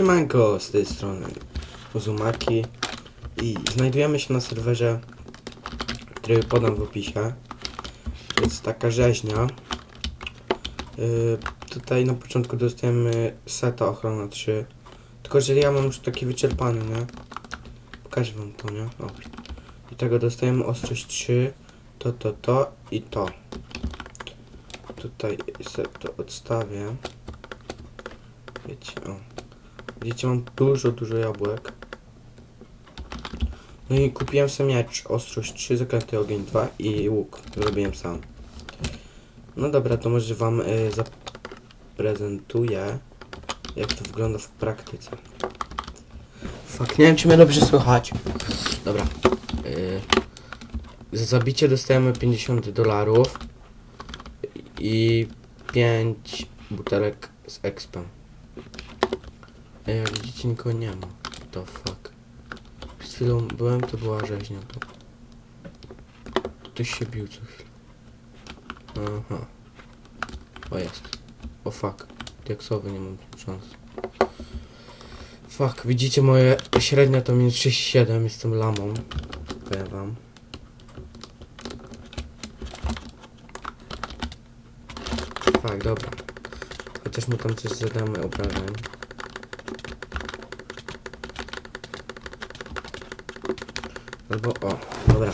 Siemanko, z tej strony Uzumaki i znajdujemy się na serwerze, który podam w opisie. To jest taka rzeźnia. Yy, tutaj na początku dostajemy seta ochrona 3. Tylko, że ja mam już taki wyczerpany, nie? Pokażę wam to, nie? O. I tego dostajemy ostrość 3, to, to, to i to. Tutaj se to odstawię. Wiecie, o. Widzicie, mam dużo, dużo jabłek. No i kupiłem sobie miecz, ostrość 3, zaklęty ogień 2 i łuk. Zrobiłem sam. No dobra, to może wam y, zaprezentuję, jak to wygląda w praktyce. Fak, nie wiem, czy mnie dobrze słychać. Dobra. Y, za zabicie dostajemy 50 dolarów i 5 butelek z expem. Ej, jak widzicie nikogo nie ma. To fuck. Przed chwilą byłem, to była rzeźnia tu. Ktoś się bił co chwilę. Aha. O jest. O fuck. Diaksowy nie mam szans. Fuck, widzicie moje średnia to minus 37, jestem lamą. Powiem wam. Fuck, dobra. Chociaż mu tam coś zadamy obrażeń. Albo o, dobra.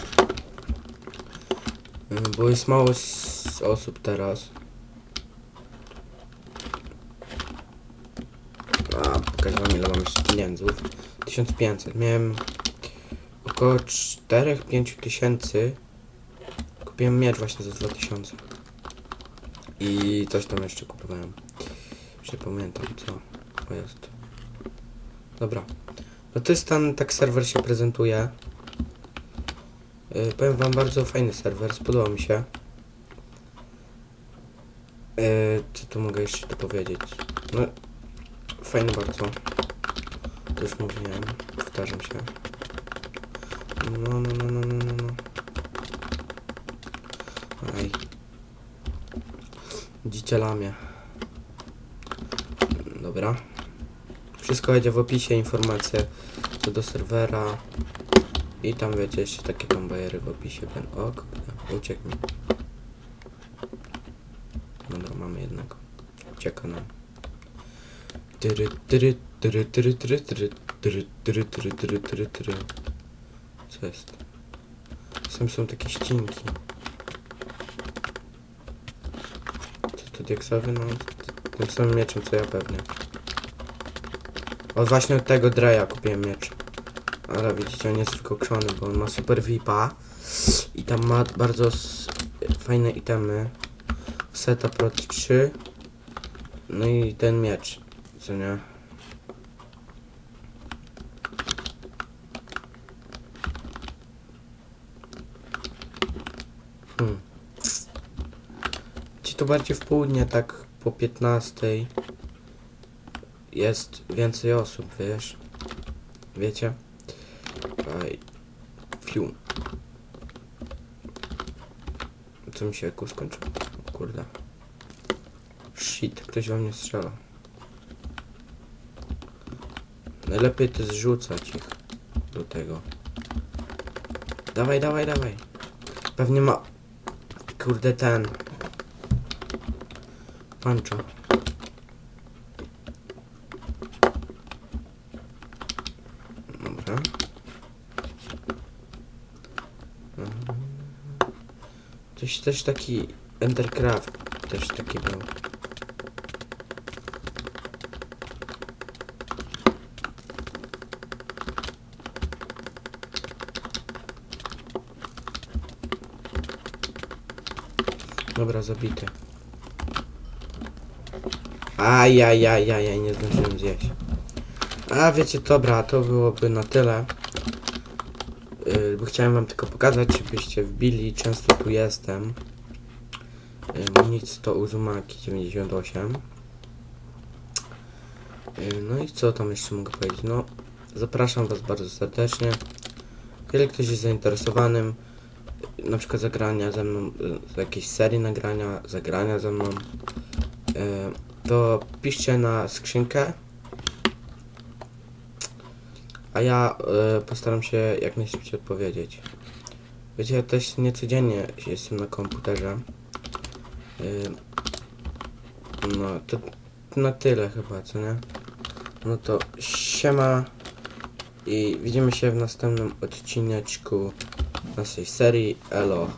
Y, Bo jest mało osób teraz. A, pokażę wam ile mam jeszcze pieniędzów. 1500. Miałem około 4-5 tysięcy. Kupiłem miecz właśnie za 2000. I coś tam jeszcze kupowałem. Już nie pamiętam co. O jest. Dobra. No to jest ten, tak serwer się prezentuje. Yy, powiem wam bardzo fajny serwer, spodobał mi się. Yy, co tu mogę jeszcze tu powiedzieć? No, fajny bardzo. To już mówiłem, powtarzam się. No, no, no, no, no, no, no. Aj. Widzicie lamię. Dobra. Wszystko będzie w opisie, informacje co do serwera. I tam wiecie, jeszcze takie tam bajery w opisie. Ben, o uciekł mi. Dobra, mamy jednego. Ucieka nam. Tyry, tyry, tyry, tyry, tyry, tyry, tyry, tyry, tyry, tyry, tyry, tyry. Co jest? Sam są takie ścinki. Co to diaksowy? No, tym samym mieczem co ja pewnie. O, właśnie od tego Dreja kupiłem miecz. Ale widzicie, on jest wykokszony, bo on ma super VIPa i tam ma bardzo fajne itemy. Seta Pro 3 No i ten miecz, co nie? Hmm. Ci to bardziej w południe, tak po 15 jest więcej osób, wiesz? Wiecie? Aj. Fiu. Co mi się eku skończył? O kurde. Shit, ktoś we mnie strzela. Najlepiej to zrzucać ich do tego. Dawaj, dawaj, dawaj. Pewnie ma... Kurde ten. Pancho. Dobra. Coś też taki Endercraft też taki był. Dobra, zabity. Ajajajajaj, nie zdążyłem zjeść. A wiecie, dobra, to byłoby na tyle. Yy, bo chciałem wam tylko pokazać, żebyście wbili, często tu jestem. Yy, nic to Uzumaki 98. Yy, no i co tam jeszcze mogę powiedzieć? No, zapraszam was bardzo serdecznie. Jeżeli ktoś jest zainteresowanym, na przykład zagrania ze mną, jakiejś serii nagrania, zagrania ze mną, to piszcie na skrzynkę a ja y, postaram się jak najszybciej odpowiedzieć. Wiecie, ja też niecodziennie jestem na komputerze. Y, no, to na tyle chyba, co nie? No to siema i widzimy się w następnym odcineczku naszej serii Elo.